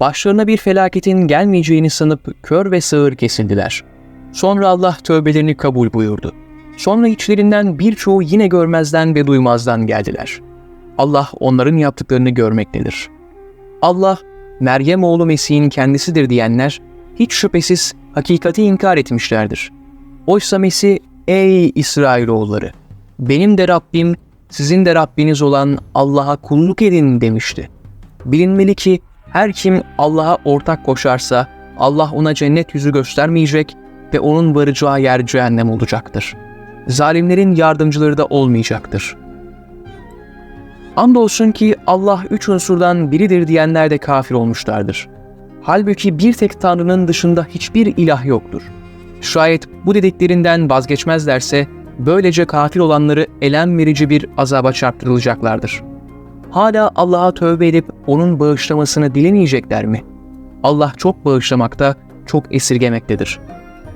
Başlarına bir felaketin gelmeyeceğini sanıp kör ve sağır kesildiler. Sonra Allah tövbelerini kabul buyurdu. Sonra içlerinden birçoğu yine görmezden ve duymazdan geldiler. Allah onların yaptıklarını görmektedir. Allah, Meryem oğlu Mesih'in kendisidir diyenler, hiç şüphesiz hakikati inkar etmişlerdir. Oysa Mesih, ey İsrailoğulları, benim de Rabbim, sizin de Rabbiniz olan Allah'a kulluk edin demişti. Bilinmeli ki her kim Allah'a ortak koşarsa Allah ona cennet yüzü göstermeyecek ve onun varacağı yer cehennem olacaktır. Zalimlerin yardımcıları da olmayacaktır. Andolsun ki Allah üç unsurdan biridir diyenler de kafir olmuşlardır. Halbuki bir tek Tanrı'nın dışında hiçbir ilah yoktur. Şayet bu dediklerinden vazgeçmezlerse böylece kafir olanları elem verici bir azaba çarptırılacaklardır. Hala Allah'a tövbe edip onun bağışlamasını dilemeyecekler mi? Allah çok bağışlamakta, çok esirgemektedir.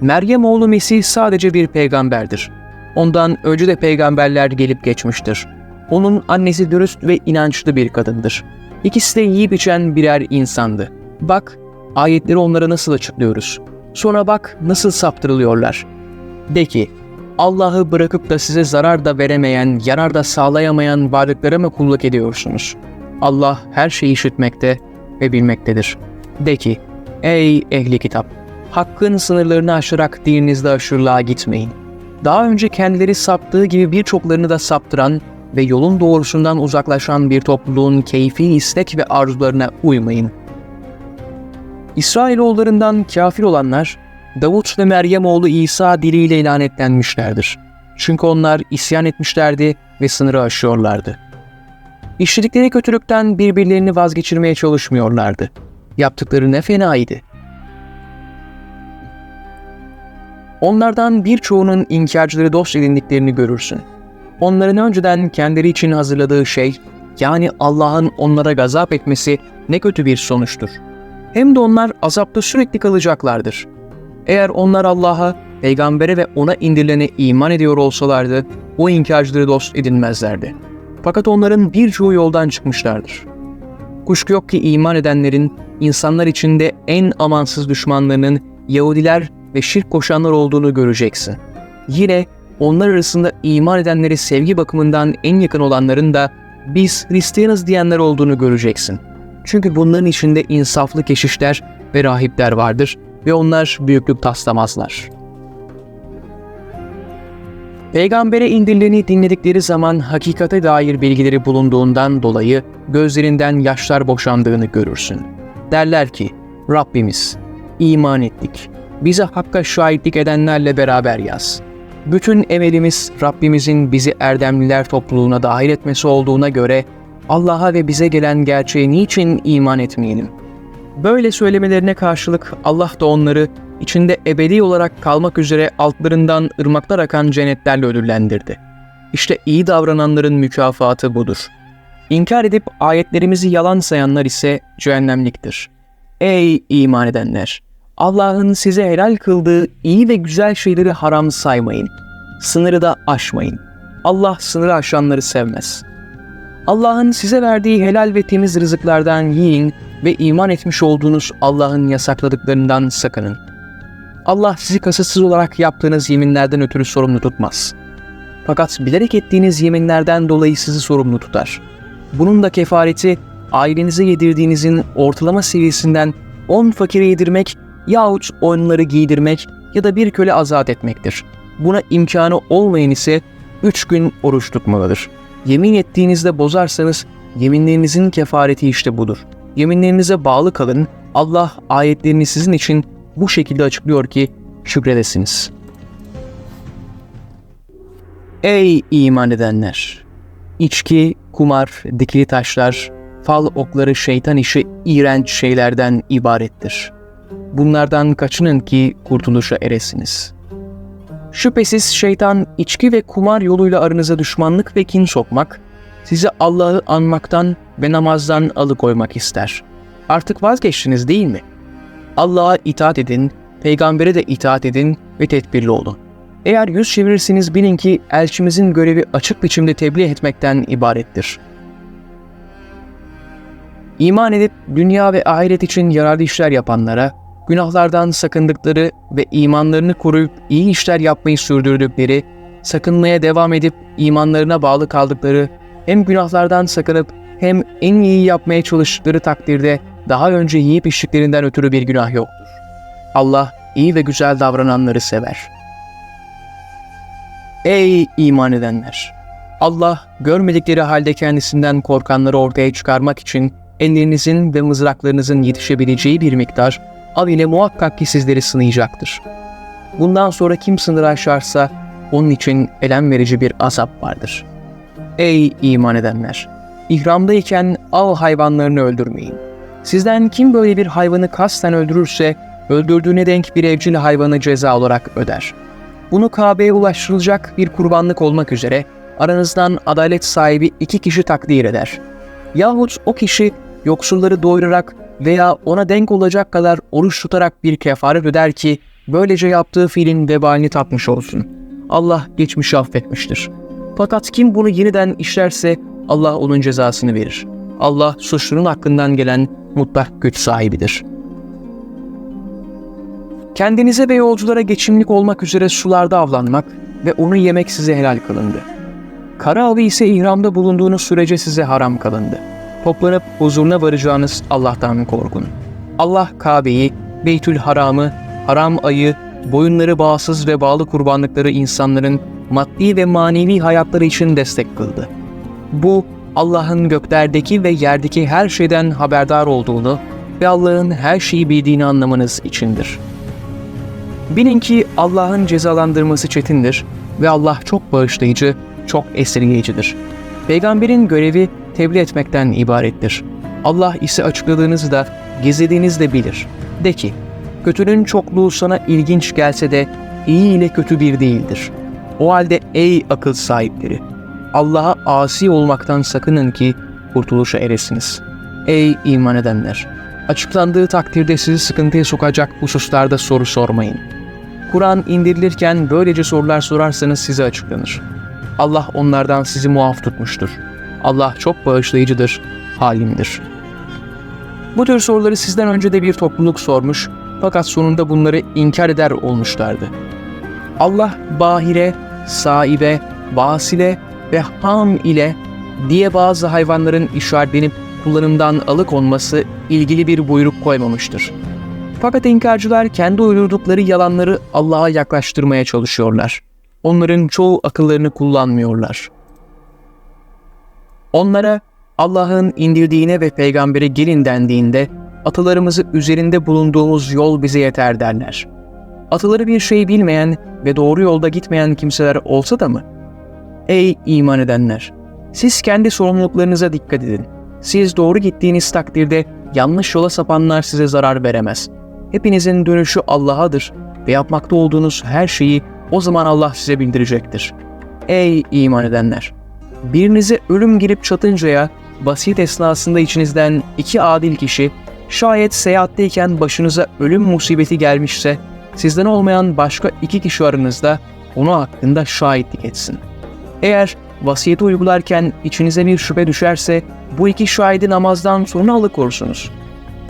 Meryem oğlu Mesih sadece bir peygamberdir. Ondan önce de peygamberler gelip geçmiştir. Onun annesi dürüst ve inançlı bir kadındır. İkisi de yiyip içen birer insandı. Bak, ayetleri onlara nasıl açıklıyoruz. Sonra bak nasıl saptırılıyorlar. De ki, Allah'ı bırakıp da size zarar da veremeyen, yarar da sağlayamayan varlıklara mı kulluk ediyorsunuz? Allah her şeyi işitmekte ve bilmektedir. De ki, ey ehli kitap! Hakkın sınırlarını aşarak dininizde aşırılığa gitmeyin. Daha önce kendileri saptığı gibi birçoklarını da saptıran ve yolun doğrusundan uzaklaşan bir topluluğun keyfi istek ve arzularına uymayın. İsrailoğullarından kafir olanlar, Davut ve Meryem oğlu İsa diliyle lanetlenmişlerdir. Çünkü onlar isyan etmişlerdi ve sınırı aşıyorlardı. İşledikleri kötülükten birbirlerini vazgeçirmeye çalışmıyorlardı. Yaptıkları ne fenaydı. Onlardan birçoğunun inkarcıları dost edindiklerini görürsün. Onların önceden kendileri için hazırladığı şey, yani Allah'ın onlara gazap etmesi ne kötü bir sonuçtur. Hem de onlar azapta sürekli kalacaklardır. Eğer onlar Allah'a, peygambere ve ona indirilene iman ediyor olsalardı, o inkarcıları dost edinmezlerdi. Fakat onların birçoğu yoldan çıkmışlardır. Kuşku yok ki iman edenlerin, insanlar içinde en amansız düşmanlarının Yahudiler ve şirk koşanlar olduğunu göreceksin. Yine onlar arasında iman edenleri sevgi bakımından en yakın olanların da biz Hristiyanız diyenler olduğunu göreceksin. Çünkü bunların içinde insaflı keşişler ve rahipler vardır ve onlar büyüklük taslamazlar. Peygambere indirileni dinledikleri zaman hakikate dair bilgileri bulunduğundan dolayı gözlerinden yaşlar boşandığını görürsün. Derler ki, Rabbimiz, iman ettik. Bize hakka şahitlik edenlerle beraber yaz. Bütün emelimiz Rabbimizin bizi erdemliler topluluğuna dahil etmesi olduğuna göre Allah'a ve bize gelen gerçeğe niçin iman etmeyelim? Böyle söylemelerine karşılık Allah da onları içinde ebedi olarak kalmak üzere altlarından ırmaklar akan cennetlerle ödüllendirdi. İşte iyi davrananların mükafatı budur. İnkar edip ayetlerimizi yalan sayanlar ise cehennemliktir. Ey iman edenler! Allah'ın size helal kıldığı iyi ve güzel şeyleri haram saymayın. Sınırı da aşmayın. Allah sınırı aşanları sevmez. Allah'ın size verdiği helal ve temiz rızıklardan yiyin ve iman etmiş olduğunuz Allah'ın yasakladıklarından sakının. Allah sizi kasıtsız olarak yaptığınız yeminlerden ötürü sorumlu tutmaz. Fakat bilerek ettiğiniz yeminlerden dolayı sizi sorumlu tutar. Bunun da kefareti ailenize yedirdiğinizin ortalama seviyesinden 10 fakire yedirmek yahut onları giydirmek ya da bir köle azat etmektir. Buna imkanı olmayan ise 3 gün oruç tutmalıdır. Yemin ettiğinizde bozarsanız yeminlerinizin kefareti işte budur. Yeminlerinize bağlı kalın. Allah ayetlerini sizin için bu şekilde açıklıyor ki şükredesiniz. Ey iman edenler! İçki, kumar, dikili taşlar, fal okları şeytan işi iğrenç şeylerden ibarettir. Bunlardan kaçının ki kurtuluşa eresiniz. Şüphesiz şeytan içki ve kumar yoluyla aranıza düşmanlık ve kin sokmak, sizi Allah'ı anmaktan ve namazdan alıkoymak ister. Artık vazgeçtiniz değil mi? Allah'a itaat edin, peygambere de itaat edin ve tedbirli olun. Eğer yüz çevirirsiniz bilin ki elçimizin görevi açık biçimde tebliğ etmekten ibarettir. İman edip dünya ve ahiret için yararlı işler yapanlara, günahlardan sakındıkları ve imanlarını koruyup iyi işler yapmayı sürdürdükleri, sakınmaya devam edip imanlarına bağlı kaldıkları, hem günahlardan sakınıp hem en iyi yapmaya çalıştıkları takdirde daha önce yiyip içtiklerinden ötürü bir günah yoktur. Allah iyi ve güzel davrananları sever. Ey iman edenler! Allah görmedikleri halde kendisinden korkanları ortaya çıkarmak için ellerinizin ve mızraklarınızın yetişebileceği bir miktar av ile muhakkak ki sizleri sınayacaktır. Bundan sonra kim sınır aşarsa onun için elem verici bir azap vardır. Ey iman edenler! İhramdayken av hayvanlarını öldürmeyin. Sizden kim böyle bir hayvanı kasten öldürürse, öldürdüğüne denk bir evcil hayvanı ceza olarak öder. Bunu Kabe'ye ulaştırılacak bir kurbanlık olmak üzere aranızdan adalet sahibi iki kişi takdir eder. Yahut o kişi yoksulları doyurarak veya ona denk olacak kadar oruç tutarak bir kefaret öder ki böylece yaptığı fiilin vebalini tatmış olsun. Allah geçmişi affetmiştir. Fakat kim bunu yeniden işlerse Allah onun cezasını verir. Allah suçlunun hakkından gelen mutlak güç sahibidir. Kendinize ve yolculara geçimlik olmak üzere sularda avlanmak ve onu yemek size helal kılındı. Kara avı ise ihramda bulunduğunuz sürece size haram kılındı. Toplanıp huzuruna varacağınız Allah'tan korkun. Allah Kabe'yi, Beytül Haram'ı, haram ayı, boyunları bağsız ve bağlı kurbanlıkları insanların maddi ve manevi hayatları için destek kıldı. Bu Allah'ın göklerdeki ve yerdeki her şeyden haberdar olduğunu ve Allah'ın her şeyi bildiğini anlamanız içindir. Bilin ki Allah'ın cezalandırması çetindir ve Allah çok bağışlayıcı, çok esirgeyicidir. Peygamberin görevi tebliğ etmekten ibarettir. Allah ise açıkladığınızı da gizlediğinizi de bilir. De ki, kötünün çokluğu sana ilginç gelse de iyi ile kötü bir değildir. O halde ey akıl sahipleri, Allah'a asi olmaktan sakının ki kurtuluşa eresiniz. Ey iman edenler! Açıklandığı takdirde sizi sıkıntıya sokacak hususlarda soru sormayın. Kur'an indirilirken böylece sorular sorarsanız size açıklanır. Allah onlardan sizi muaf tutmuştur. Allah çok bağışlayıcıdır, halimdir. Bu tür soruları sizden önce de bir topluluk sormuş fakat sonunda bunları inkar eder olmuşlardı. Allah bahire, saibe, basile ve ham ile diye bazı hayvanların işaretlenip kullanımdan alıkonması ilgili bir buyruk koymamıştır. Fakat inkarcılar kendi uydurdukları yalanları Allah'a yaklaştırmaya çalışıyorlar. Onların çoğu akıllarını kullanmıyorlar. Onlara Allah'ın indirdiğine ve peygambere gelin dendiğinde atalarımızı üzerinde bulunduğumuz yol bize yeter derler. Ataları bir şey bilmeyen ve doğru yolda gitmeyen kimseler olsa da mı? Ey iman edenler! Siz kendi sorumluluklarınıza dikkat edin. Siz doğru gittiğiniz takdirde yanlış yola sapanlar size zarar veremez. Hepinizin dönüşü Allah'adır ve yapmakta olduğunuz her şeyi o zaman Allah size bildirecektir. Ey iman edenler! Birinize ölüm girip çatıncaya basit esnasında içinizden iki adil kişi şayet seyahatteyken başınıza ölüm musibeti gelmişse sizden olmayan başka iki kişi aranızda onu hakkında şahitlik etsin. Eğer vasiyeti uygularken içinize bir şüphe düşerse bu iki şahidi namazdan sonra alıkorsunuz.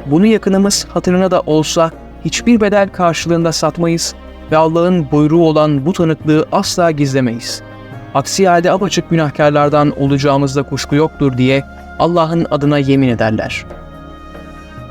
Bunu yakınımız hatırına da olsa hiçbir bedel karşılığında satmayız ve Allah'ın buyruğu olan bu tanıklığı asla gizlemeyiz. Aksi halde apaçık günahkarlardan olacağımızda kuşku yoktur diye Allah'ın adına yemin ederler.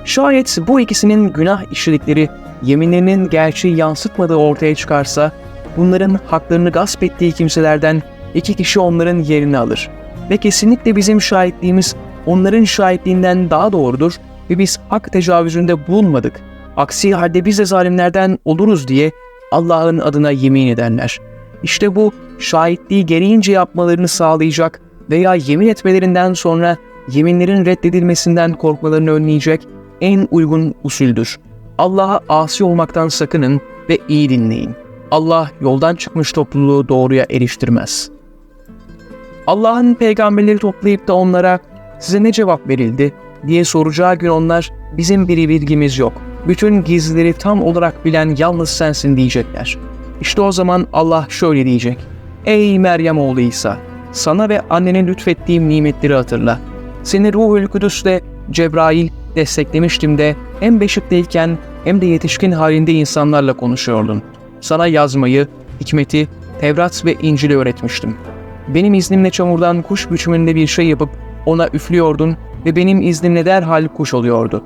Şayet bu ikisinin günah işledikleri yeminlerinin gerçeği yansıtmadığı ortaya çıkarsa, bunların haklarını gasp ettiği kimselerden iki kişi onların yerini alır. Ve kesinlikle bizim şahitliğimiz onların şahitliğinden daha doğrudur ve biz hak tecavüzünde bulunmadık. Aksi halde biz de zalimlerden oluruz diye Allah'ın adına yemin ederler. İşte bu şahitliği gereğince yapmalarını sağlayacak veya yemin etmelerinden sonra yeminlerin reddedilmesinden korkmalarını önleyecek en uygun usuldür. Allah'a asi olmaktan sakının ve iyi dinleyin. Allah yoldan çıkmış topluluğu doğruya eriştirmez. Allah'ın peygamberleri toplayıp da onlara size ne cevap verildi diye soracağı gün onlar bizim bir bilgimiz yok. Bütün gizlileri tam olarak bilen yalnız sensin diyecekler. İşte o zaman Allah şöyle diyecek. Ey Meryem oğlu İsa! Sana ve annene lütfettiğim nimetleri hatırla. Seni Ruhul Kudüs'le Cebrail desteklemiştim de hem beşikteyken hem de yetişkin halinde insanlarla konuşuyordun. Sana yazmayı, hikmeti, Tevrat ve İncil'i öğretmiştim. Benim iznimle çamurdan kuş biçiminde bir şey yapıp ona üflüyordun ve benim iznimle derhal kuş oluyordu.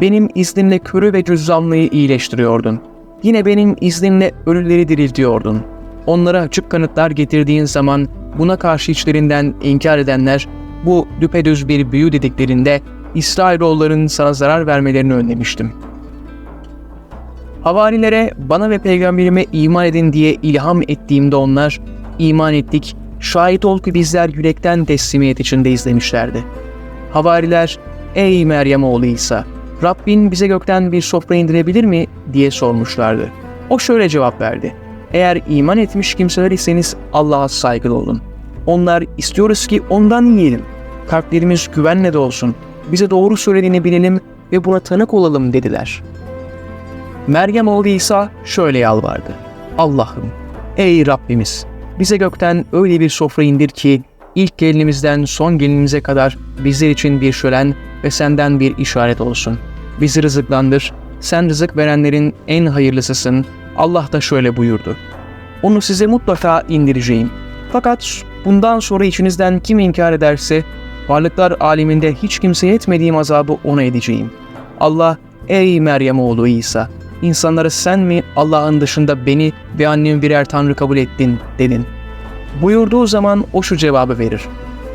Benim iznimle körü ve cüzzamlıyı iyileştiriyordun. Yine benim iznimle ölüleri diriltiyordun. Onlara açık kanıtlar getirdiğin zaman buna karşı içlerinden inkar edenler bu düpedüz bir büyü dediklerinde İsrailoğulların sana zarar vermelerini önlemiştim. Havarilere bana ve peygamberime iman edin diye ilham ettiğimde onlar iman ettik, şahit ol ki bizler yürekten teslimiyet içinde izlemişlerdi. Havariler, ey Meryem oğlu İsa, Rabbin bize gökten bir sofra indirebilir mi diye sormuşlardı. O şöyle cevap verdi. Eğer iman etmiş kimseler iseniz Allah'a saygılı olun. Onlar istiyoruz ki ondan yiyelim. Kalplerimiz güvenle dolsun. Bize doğru söylediğini bilelim ve buna tanık olalım dediler. Meryem oğlu İsa şöyle yalvardı. Allah'ım, ey Rabbimiz, bize gökten öyle bir sofra indir ki ilk gelinimizden son gelinimize kadar bizler için bir şölen ve senden bir işaret olsun. Bizi rızıklandır, sen rızık verenlerin en hayırlısısın. Allah da şöyle buyurdu. Onu size mutlaka indireceğim. Fakat bundan sonra içinizden kim inkar ederse, varlıklar aleminde hiç kimseye etmediğim azabı ona edeceğim. Allah, ey Meryem oğlu İsa, insanlara sen mi Allah'ın dışında beni ve annemi birer tanrı kabul ettin dedin. Buyurduğu zaman o şu cevabı verir.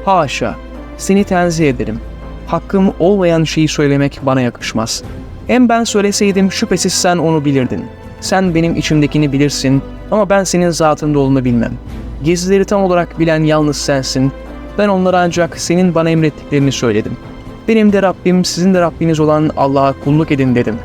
Haşa, seni tenzih ederim. Hakkım olmayan şeyi söylemek bana yakışmaz. Hem ben söyleseydim şüphesiz sen onu bilirdin. Sen benim içimdekini bilirsin ama ben senin zatında olduğunu bilmem. Gizlileri tam olarak bilen yalnız sensin. Ben onlara ancak senin bana emrettiklerini söyledim. Benim de Rabbim sizin de Rabbiniz olan Allah'a kulluk edin dedim.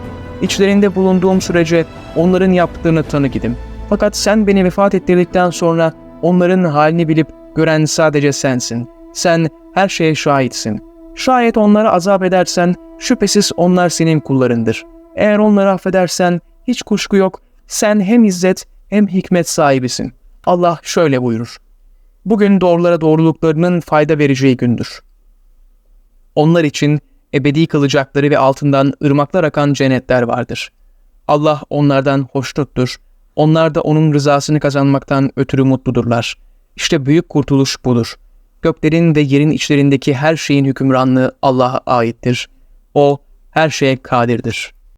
İçlerinde bulunduğum sürece onların yaptığını tanık idim. Fakat sen beni vefat ettirdikten sonra onların halini bilip gören sadece sensin. Sen her şeye şahitsin. Şayet onlara azap edersen şüphesiz onlar senin kullarındır. Eğer onları affedersen hiç kuşku yok sen hem izzet hem hikmet sahibisin. Allah şöyle buyurur. Bugün doğrulara doğruluklarının fayda vereceği gündür. Onlar için ebedi kalacakları ve altından ırmaklar akan cennetler vardır. Allah onlardan hoşnuttur. Onlar da onun rızasını kazanmaktan ötürü mutludurlar. İşte büyük kurtuluş budur. Göklerin ve yerin içlerindeki her şeyin hükümranlığı Allah'a aittir. O her şeye kadirdir.''